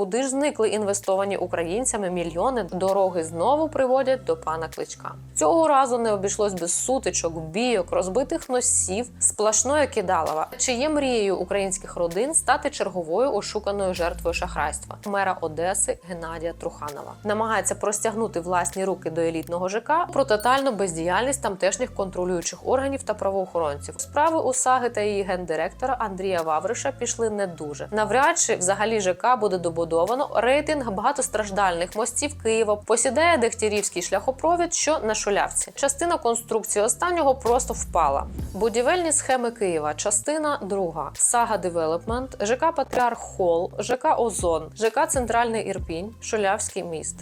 Куди ж зникли інвестовані українцями мільйони? Дороги знову приводять до пана кличка. Цього разу не обійшлось без сутичок, бійок, розбитих носів, сплошної кидалова. Чи є мрією українських родин стати черговою ошуканою жертвою шахрайства? Мера Одеси Геннадія Труханова намагається простягнути власні руки до елітного ЖК про тотальну бездіяльність тамтешніх контролюючих органів та правоохоронців. Справи у Саги та її гендиректора Андрія Вавриша пішли не дуже. Навряд чи взагалі ЖК буде добудовано. Рейтинг багатостраждальних мостів Києва посідає Дегтярівський шляхопровід, що на шулявці. Частина конструкції останнього просто впала. Будівельні схеми Києва. Частина друга. Сага Девелопмент, ЖК Патріарх Холл, ЖК Озон, ЖК Центральний Ірпінь, Шулявський міст.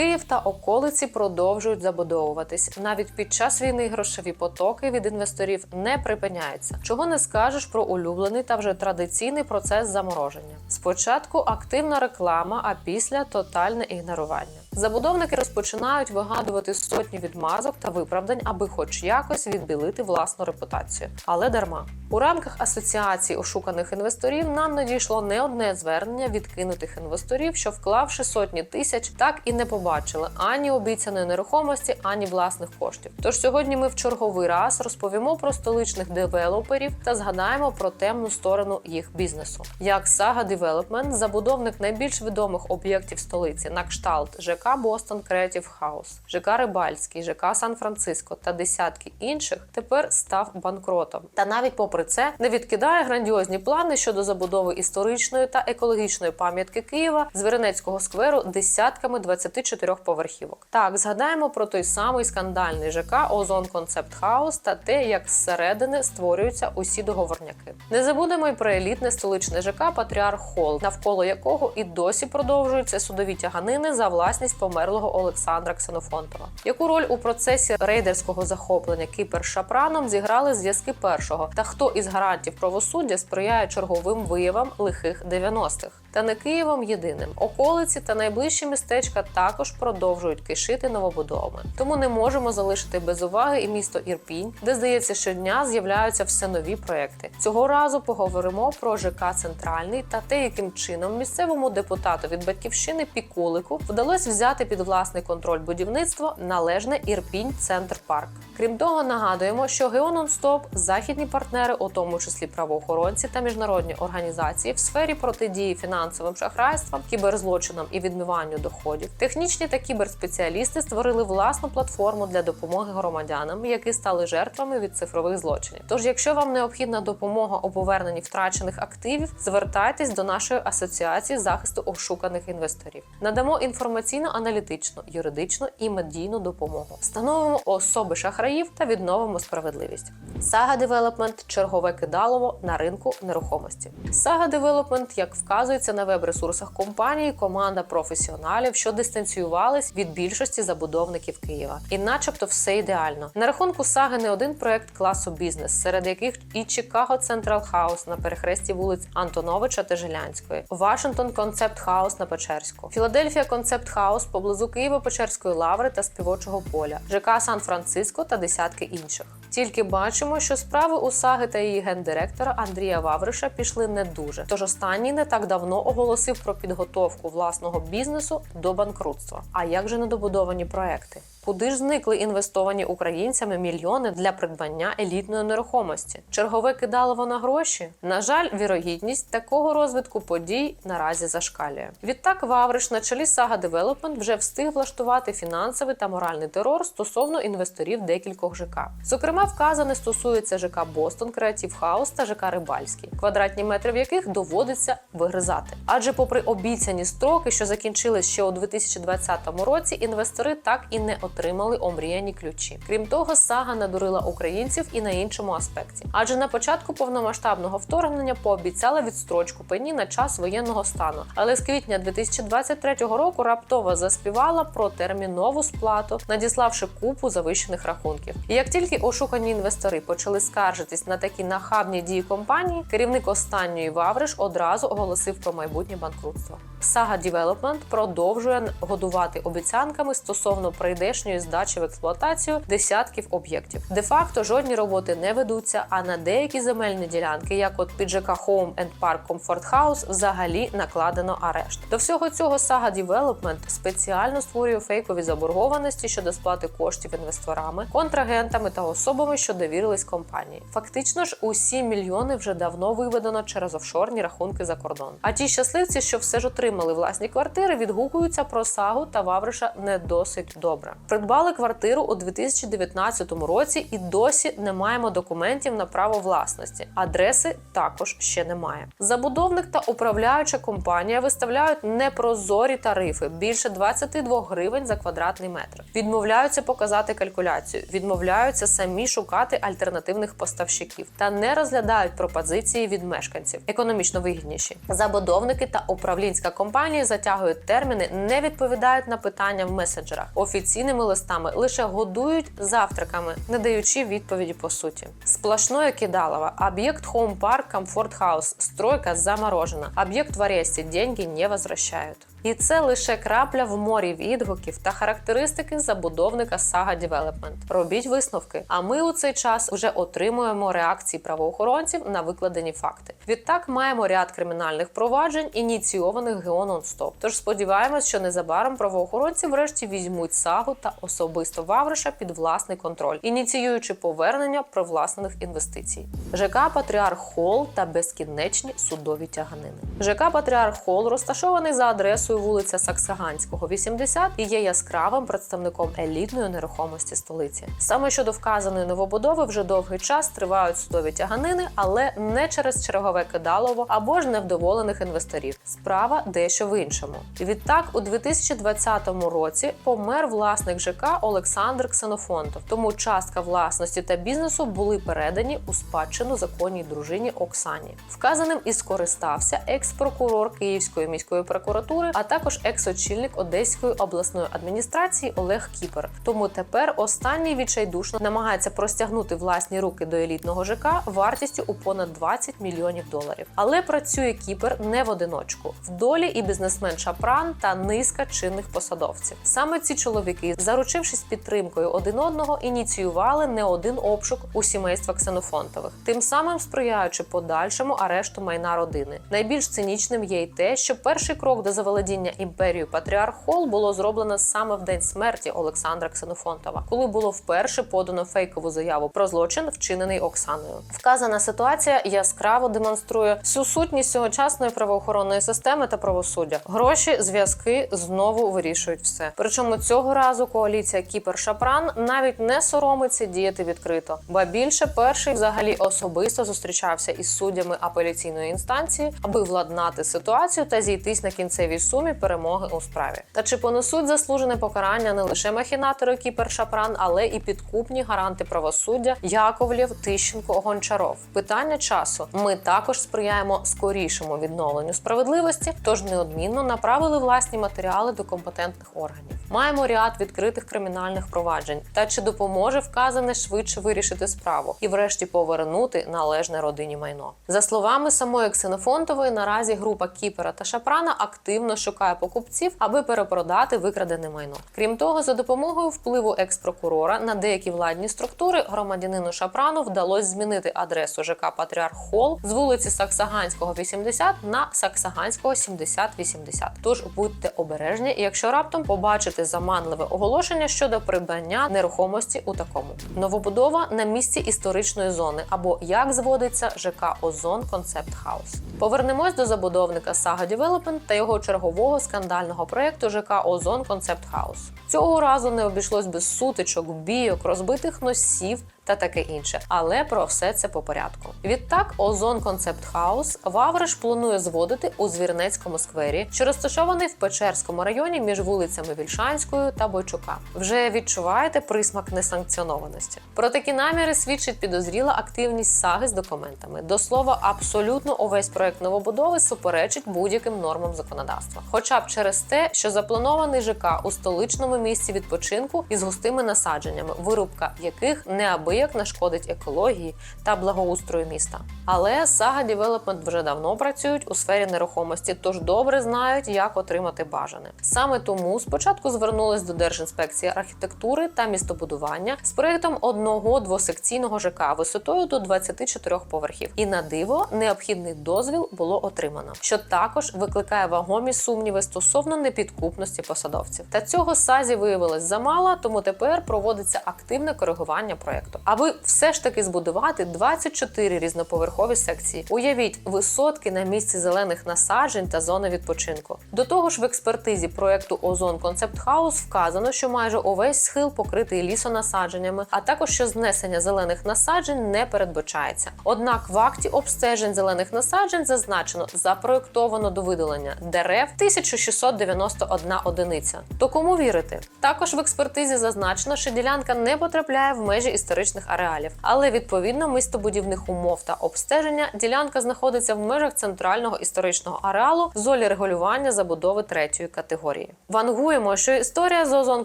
Київ та околиці продовжують забудовуватись. Навіть під час війни грошові потоки від інвесторів не припиняються. Чого не скажеш про улюблений та вже традиційний процес замороження. Спочатку активна реклама, а після тотальне ігнорування. Забудовники розпочинають вигадувати сотні відмазок та виправдань, аби хоч якось відбілити власну репутацію. Але дарма у рамках асоціації ошуканих інвесторів нам надійшло не одне звернення відкинутих інвесторів, що вклавши сотні тисяч, так і не побачили ані обіцяної нерухомості, ані власних коштів. Тож сьогодні ми в черговий раз розповімо про столичних девелоперів та згадаємо про темну сторону їх бізнесу. Як Сага Девелопмент, забудовник найбільш відомих об'єктів столиці на кшталт ЖК Бостон Креатив Хаус, ЖК Рибальський, ЖК Сан-Франциско та десятки інших тепер став банкротом. Та навіть попри це не відкидає грандіозні плани щодо забудови історичної та екологічної пам'ятки Києва з Веренецького скверу десятками 24 поверхівок. Так, згадаємо про той самий скандальний ЖК Озон Концепт Хаус та те, як зсередини створюються усі договорняки. Не забудемо й про елітне столичне ЖК Патріарх Холл, навколо якого і досі продовжуються судові тяганини за власність померлого Олександра Ксенофонтова. Яку роль у процесі рейдерського захоплення Кіпер Шапраном зіграли зв'язки першого? Та хто із гарантів правосуддя сприяє черговим виявам лихих 90-х? Та не Києвом єдиним. Околиці та найближчі містечка також продовжують кишити новобудовами. Тому не можемо залишити без уваги і місто Ірпінь, де здається, щодня з'являються все нові проекти. Цього разу поговоримо про ЖК Центральний та те, яким чином місцевому депутату від батьківщини Пікулику вдалося взяти під власний контроль будівництво належне Ірпінь Центр Парк. Крім того, нагадуємо, що Геононстоп західні партнери, у тому числі правоохоронці та міжнародні організації в сфері протидії фінансовим шахрайствам, кіберзлочинам і відмиванню доходів, технічні та кіберспеціалісти створили власну платформу для допомоги громадянам, які стали жертвами від цифрових злочинів. Тож, якщо вам необхідна допомога у поверненні втрачених активів, звертайтесь до нашої асоціації захисту ошуканих інвесторів. Надамо інформаційно-аналітичну, юридичну і медійну допомогу. Встановимо особи шахраїв та відновимо справедливість. Сага Девелопмент чергове кидалово на ринку нерухомості. Сага Девелопмент, як вказується на веб-ресурсах компанії, команда професіоналів, що дистанціювались від більшості забудовників Києва. І, начебто, все ідеально. На рахунку саги не один проект класу бізнес, серед яких і Чикаго Централ Хаус на перехресті вулиць Антоновича та Жилянської, Вашингтон Концепт Хаус на Печерську, Філадельфія Концепт Хаус поблизу Києво-Печерської лаври та співочого поля, ЖК Сан-Франциско та десятки інших. Тільки бачимо, що справи у Саги та її гендиректора Андрія Вавриша пішли не дуже. Тож останній не так давно оголосив про підготовку власного бізнесу до банкрутства. А як же недобудовані проекти? Куди ж зникли інвестовані українцями мільйони для придбання елітної нерухомості? Чергове кидалово на гроші? На жаль, вірогідність такого розвитку подій наразі зашкалює. Відтак Вавриш на чолі Сага Девелопмент вже встиг влаштувати фінансовий та моральний терор стосовно інвесторів декількох ЖК. Зокрема, вказане стосується ЖК Бостон, Креатив Хаус та ЖК Рибальський, квадратні метри в яких доводиться вигризати. Адже, попри обіцяні строки, що закінчились ще у 2020 році, інвестори так і не отримали омріяні ключі. Крім того, сага надурила українців і на іншому аспекті. Адже на початку повномасштабного вторгнення пообіцяла відстрочку пені на час воєнного стану, але з квітня 2023 року раптово заспівала про термінову сплату, надіславши купу завищених рахунків. І як тільки ошукані інвестори почали скаржитись на такі нахабні дії компанії, керівник останньої Вавриш одразу оголосив про майбутнє банкрутство. Сага Development продовжує годувати обіцянками стосовно прийдешньої здачі в експлуатацію десятків об'єктів. Де-факто жодні роботи не ведуться, а на деякі земельні ділянки, як от під ЖК Home and Park Comfort House, взагалі накладено арешт. До всього цього Сага Development спеціально створює фейкові заборгованості щодо сплати коштів інвесторами, контрагентами та особами, що довірились компанії. Фактично ж, усі мільйони вже давно виведено через офшорні рахунки за кордон. А ті щасливці, що все ж отримали власні квартири, відгукуються про сагу та Вавриша не досить добре. Придбали квартиру у 2019 році і досі не маємо документів на право власності. Адреси також ще немає. Забудовник та управляюча компанія виставляють непрозорі тарифи більше 22 гривень за квадратний метр. Відмовляються показати калькуляцію, відмовляються самі шукати альтернативних поставщиків та не розглядають пропозиції від мешканців, економічно вигідніші. Забудовники та управлінська компанія затягують терміни, не відповідають на питання в месенджерах, офіційними листами лише годують завтраками, не даючи відповіді по суті. Сплошное кидалово. Об'єкт Home Park Comfort House. Стройка заморожена. Об'єкт в аресті. Деньги не возвращають. І це лише крапля в морі відгуків та характеристики забудовника Saga Development. Робіть висновки. А ми у цей час вже отримуємо реакції правоохоронців на викладені факти. Відтак маємо ряд кримінальних проваджень, ініційованих ГО «Нонстоп». Тож сподіваємось, що незабаром правоохоронці врешті візьмуть сагу та особисто Вавриша під власний контроль, ініціюючи повернення привласнених інвестицій. ЖК Патріарх Холл та безкінечні судові тяганини. ЖК Патріарх Холл розташований за адресою вулиця Саксаганського, 80 і є яскравим представником елітної нерухомості столиці. Саме щодо вказаної новобудови вже довгий час тривають судові тяганини, але не через чергове кидалово або ж невдоволених інвесторів. Справа дещо в іншому. Відтак, у 2020 році помер власник ЖК Олександр Ксенофонтов. Тому частка власності та бізнесу були передані у спадщину законній дружині Оксані. Вказаним і скористався екс-прокурор Київської міської прокуратури, а також екс-очільник Одеської обласної адміністрації Олег Кіпер. Тому тепер останній відчайдушно намагається простягнути власні руки до елітного ЖК вартістю у понад 20 мільйонів доларів. Але працює Кіпер не в одиночку. В долі і бізнесмен Шапран та низка чинних посадовців. Саме ці чоловіки, заручившись підтримкою один одного, ініціювали не один обшук у сімейства Ксенофонтових, тим самим сприяючи подальшому арешту майна родини. Найбільш цинічним є й те, що перший крок до заволодіння імперією Патріарх Холл було зроблено саме в день смерті Олександра Ксенофонтова, коли було вперше подано фейкову заяву про злочин, вчинений Оксаною. Вказана ситуація яскраво демонструє всю сутність сьогочасної правоохоронної системи та правосуддя. Гроші, зв'язки знову вирішують все. Причому цього разу коаліція Кіпер Шапран навіть не соромиться діяти відкрито, ба більше перший взагалі особисто зустрічався із суддями апеляційної інстанції, аби владнати ситуацію та зійтись на кінцевій сумі перемоги у справі. Та чи понесуть заслужене покарання не лише махінатори Кіпер Шапран, але і підкупні гаранти правосуддя Яковлєв, Тищенко, Гончаров? Питання часу. Ми також сприяємо скорішому відновленню справедливості, тож неодмінно направили власні матеріали до компетентних органів. Маємо ряд відкритих кримінальних проваджень. Та чи допоможе вказане швидше вирішити справу і, врешті, повернути належне родині майно? За словами самої Ксенофонтової, наразі група Кіпера та Шапрана активно шукає покупців, аби перепродати викрадене майно. Крім того, за допомогою впливу екс-прокурора на деякі владні структури громадянину Шапрану вдалося змінити адресу ЖК Патріарх Холл з вулиці Саксаганського 80 на Саксаганського 70-80. Тож будьте обережні, якщо раптом побачите заманливе оголошення щодо придбання нерухомості у такому новобудова на місці історичної зони або як зводиться ЖК Озон Концепт Хаус. Повернемось до забудовника Saga Development та його чергового скандального проєкту ЖК Озон Концепт Хаус. Цього разу не обійшлось без сутичок, бійок, розбитих носів та таке інше. Але про все це по порядку. Відтак, Озон Концепт Хаус Вавриш планує зводити у Звірнецькому сквері, що розташований в Печерському районі між вулицями Вільшанською та Бойчука. Вже відчуваєте присмак несанкціонованості. Про такі наміри свідчить підозріла активність саги з документами. До слова, абсолютно увесь проект новобудови суперечить будь-яким нормам законодавства, хоча б через те, що запланований ЖК у столичному місці відпочинку із густими насадженнями, вирубка яких неабияк неабияк нашкодить екології та благоустрою міста. Але Сага Девелопмент вже давно працюють у сфері нерухомості, тож добре знають, як отримати бажане. Саме тому спочатку звернулись до Держінспекції архітектури та містобудування з проєктом одного двосекційного ЖК висотою до 24 поверхів. І на диво необхідний дозвіл було отримано, що також викликає вагомі сумніви стосовно непідкупності посадовців. Та цього сазі виявилось замало, тому тепер проводиться активне коригування проєкту. Аби все ж таки збудувати 24 різноповерхові секції. Уявіть висотки на місці зелених насаджень та зони відпочинку. До того ж, в експертизі проєкту Озон Концепт Хаус вказано, що майже увесь схил покритий лісонасадженнями, а також що знесення зелених насаджень не передбачається. Однак в акті обстежень зелених насаджень зазначено запроєктовано до видалення дерев 1691 одиниця. То кому вірити? Також в експертизі зазначено, що ділянка не потрапляє в межі історичних ареалів, але відповідно містобудівних умов та обстеження ділянка знаходиться в межах центрального історичного ареалу в зоні регулювання забудови третьої категорії. Вангуємо, що історія з Озон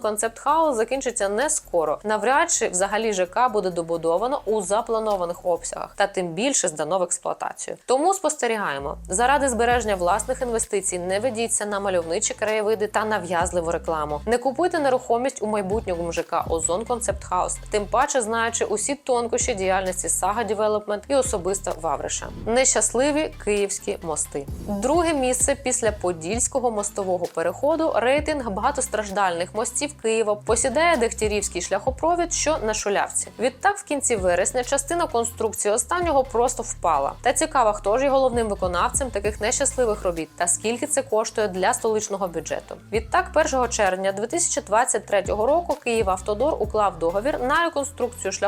Концепт Хаус закінчиться не скоро. Навряд чи взагалі ЖК буде добудовано у запланованих обсягах, та тим більше здано в експлуатацію. Тому спостерігаємо заради збереження власних інвестицій. Не ведіться на мальовничі краєвиди та нав'язливу рекламу. Не купуйте нерухомість у майбутньому ЖК Озон Концепт Хаус, тим паче знаючи усі тонкощі діяльності Сага Девелопмент і особисто Вавриша. Нещасливі київські мости. Друге місце після подільського мостового переходу рейтинг багатостраждальних мостів Києва посідає Дегтярівський шляхопровід, що на шулявці. Відтак, в кінці вересня, частина конструкції останнього просто впала. Та цікаво, хто ж є головним виконавцем таких нещасливих робіт та скільки це коштує для столичного бюджету. Відтак, 1 червня 2023 року Київавтодор уклав договір на реконструкцію шляхопроводу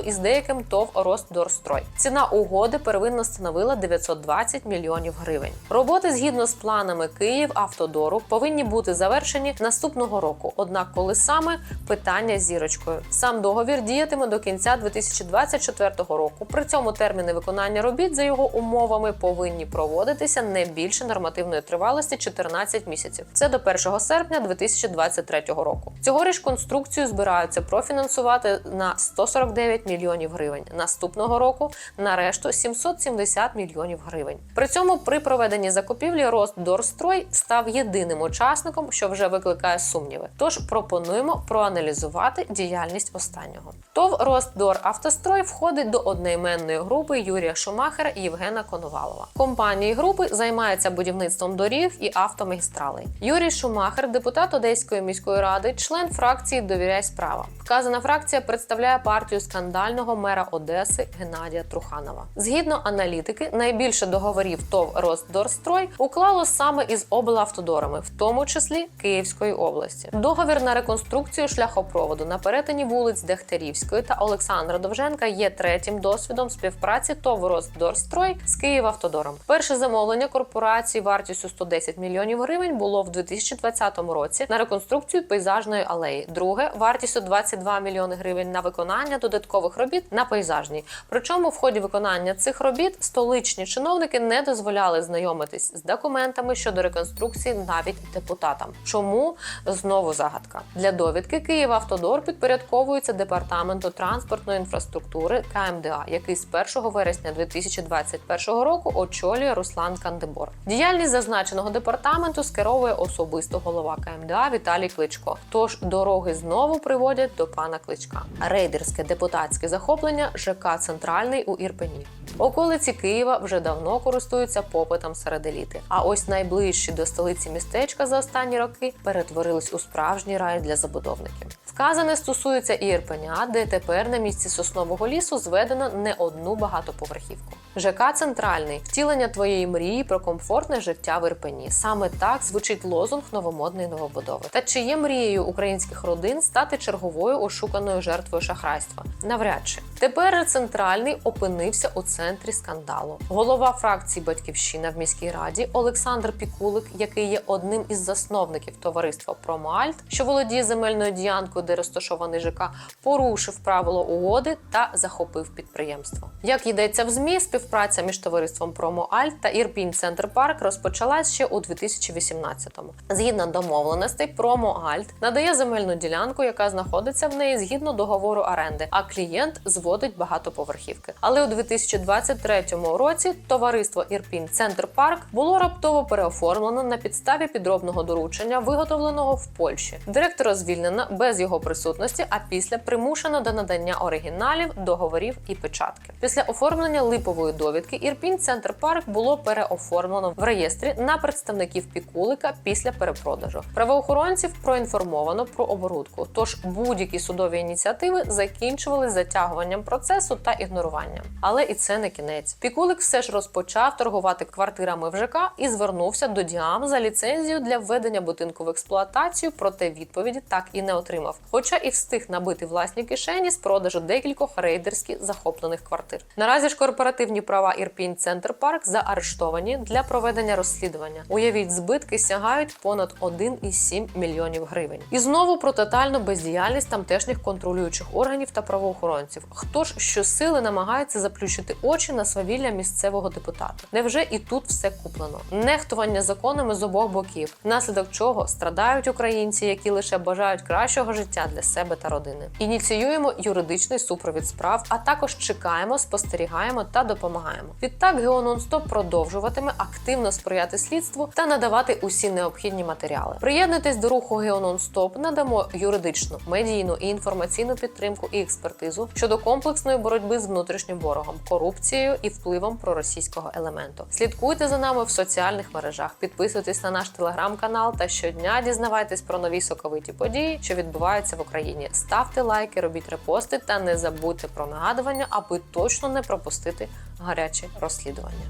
із деяким ТОВ Росдорстрой. Ціна угоди первинно становила 920 мільйонів гривень. Роботи згідно з планами Київавтодору повинні бути завершені наступного року. Однак, коли саме питання з зірочкою, сам договір діятиме до кінця 2024 року. При цьому терміни виконання робіт за його умовами повинні проводитися не більше нормативної тривалості 14 місяців. Це до 1 серпня 2023 року. Цьогоріч конструкцію збираються профінансувати на 149 мільйонів гривень. Наступного року на решту 770 мільйонів гривень. При цьому при проведенні закупівлі Росдорстрой став єдиним учасником, що вже викликає сумніви. Тож пропонуємо проаналізувати діяльність останнього. ТОВ Росдор Автострой входить до одноіменної групи Юрія Шумахера і Євгена Коновалова. Компанії групи займаються будівництвом доріг і автомагістралей. Юрій Шумахер, депутат Одеської міської ради, член фракції Довіряй справа. Вказана фракція представляє партію скандального мера Одеси Геннадія Труханова. Згідно аналітики, найбільше договорів ТОВ Росдорстрой уклало саме із облавтодорами, в тому числі Київської області. Договір на реконструкцію шляхопроводу на перетині вулиць Дегтярівської та Олександра Довженка є третім досвідом співпраці ТОВ Росдорстрой з Київавтодором. Перше замовлення корпорації вартістю 110 мільйонів гривень було в 2020 році на реконструкцію пейзажної алеї. Друге вартістю 22 мільйони гривень на виконання додаткових робіт на пейзажній. Причому в ході виконання цих робіт столичні чиновники не дозволяли знайомитись з документами щодо реконструкції навіть депутатам. Чому знову загадка для довідки Київавтодор підпорядковується департаменту транспортної інфраструктури КМДА, який з 1 вересня 2021 року очолює Руслан Кандебор. Діяльність зазначеного департаменту скеровує особисто голова КМДА Віталій Кличко. Тож дороги знову приводять до пана Кличка. Рейдерське депутатське захоплення ЖК Центральний у Ірпені. Околиці Києва вже давно користуються попитом серед еліти. А ось найближчі до столиці містечка за останні роки перетворились у справжній рай для забудовників. Вказане стосується і Ірпеня, де тепер на місці соснового лісу зведено не одну багатоповерхівку. ЖК Центральний втілення твоєї мрії про комфортне життя в Ірпені. Саме так звучить лозунг новомодної новобудови. Та чи є мрією українських родин стати черговою ошуканою жертвою шахрайства? Навряд чи тепер центральний опинився у центрі скандалу. Голова фракції Батьківщина в міській раді Олександр Пікулик, який є одним із засновників товариства Промальт, що володіє земельною ділянкою, де розташований ЖК, порушив правило угоди та захопив підприємство. Як йдеться в ЗМІ, співпраця між товариством Промоальт та Ірпінь Центр Парк розпочалась ще у 2018-му. Згідно домовленостей, Промоальт надає земельну ділянку, яка знаходиться в неї згідно договору оренди, а клієнт зводить багатоповерхівки. Але у 2023 році товариство Ірпінь Центр Парк було раптово переоформлено на підставі підробного доручення, виготовленого в Польщі. Директора звільнено без його присутності, а після примушено до надання оригіналів, договорів і печатки. Після оформлення липової довідки Ірпінь Центр Парк було переоформлено в реєстрі на представників Пікулика після перепродажу. Правоохоронців проінформовано про оборудку. Тож будь-які судові ініціативи закінчували затягуванням процесу та ігноруванням. Але і це не кінець. Пікулик все ж розпочав торгувати квартирами в ЖК і звернувся до Діам за ліцензію для введення будинку в експлуатацію, проте відповіді так і не отримав. Хоча і встиг набити власні кишені з продажу декількох рейдерськи захоплених квартир. Наразі ж корпоративні права Ірпінь Центр Парк заарештовані для проведення розслідування. Уявіть, збитки сягають понад 1,7 мільйонів гривень. І знову про тотальну бездіяльність тамтешніх контролюючих органів та правоохоронців. Хто ж щосили намагається заплющити очі на свавілля місцевого депутата? Невже і тут все куплено? Нехтування законами з обох боків, внаслідок чого страдають українці, які лише бажають кращого життя для себе та родини. Ініціюємо юридичний супровід справ, а також чекаємо, спостерігаємо та допомагаємо. Відтак Геононстоп продовжуватиме активно сприяти слідству та надавати усі необхідні матеріали. Приєднуйтесь до руху Геононстоп, надамо юридичну, медійну і інформаційну підтримку і експертизу щодо комплексної боротьби з внутрішнім ворогом, корупцією і впливом проросійського елементу. Слідкуйте за нами в соціальних мережах, підписуйтесь на наш телеграм-канал та щодня дізнавайтесь про нові соковиті події, що відбуваються в Україні. Ставте лайки, робіть репости та не забудьте про нагадування, аби точно не пропустити гарячі розслідування.